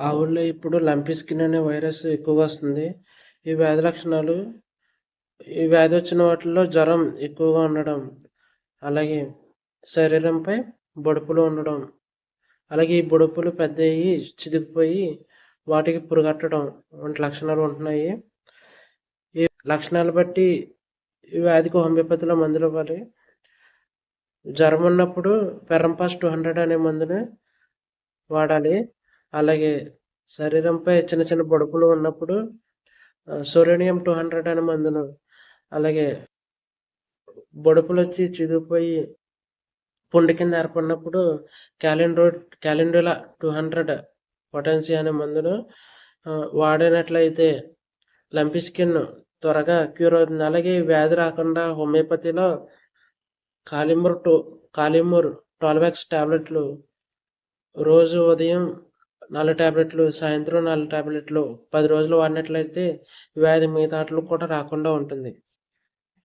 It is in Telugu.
ఆవుల్లో ఇప్పుడు లంపీ స్కిన్ అనే వైరస్ ఎక్కువగా వస్తుంది. ఈ వ్యాధి లక్షణాలు ఈ వ్యాధి వచ్చిన వాటిల్లో జ్వరం ఎక్కువగా ఉండడం అలాగే శరీరంపై బొడుపులు ఉండడం అలాగే ఈ బొడుపులు పెద్దయి చిదిగిపోయి వాటికి పురుగట్టడం వంటి లక్షణాలు ఉంటున్నాయి. ఈ లక్షణాలు బట్టి ఈ వ్యాధికి హోమియోపతిలో మందులు ఇవ్వాలి. జ్వరం ఉన్నప్పుడు పెరంపాస్ టూ హండ్రెడ్ అనే మందుని వాడాలి. అలాగే శరీరంపై చిన్న చిన్న బొడుపులు ఉన్నప్పుడు సోరేనియం టూ హండ్రెడ్ అనే మందును అలాగే బొడుపులు వచ్చి చిదిగిపోయి పుండు కింద ఏర్పడినప్పుడు క్యాలెండ్రో క్యాలెండ్రోలా టూ హండ్రెడ్ పొటెన్సీ అనే మందును వాడినట్లయితే లంపి స్కిన్ త్వరగా క్యూర్ అవుతుంది. అలాగే వ్యాధి రాకుండా హోమియోపతిలో కాలిమూర్ టూ కాలిమూర్ ట్వెల్వ్ ఎక్స్ ట్యాబ్లెట్లు రోజు ఉదయం నాలుగు ట్యాబ్లెట్లు సాయంత్రం నాలుగు ట్యాబ్లెట్లు పది రోజులు వాడినట్లయితే వ్యాధి మిగతా కూడా రాకుండా ఉంటుంది.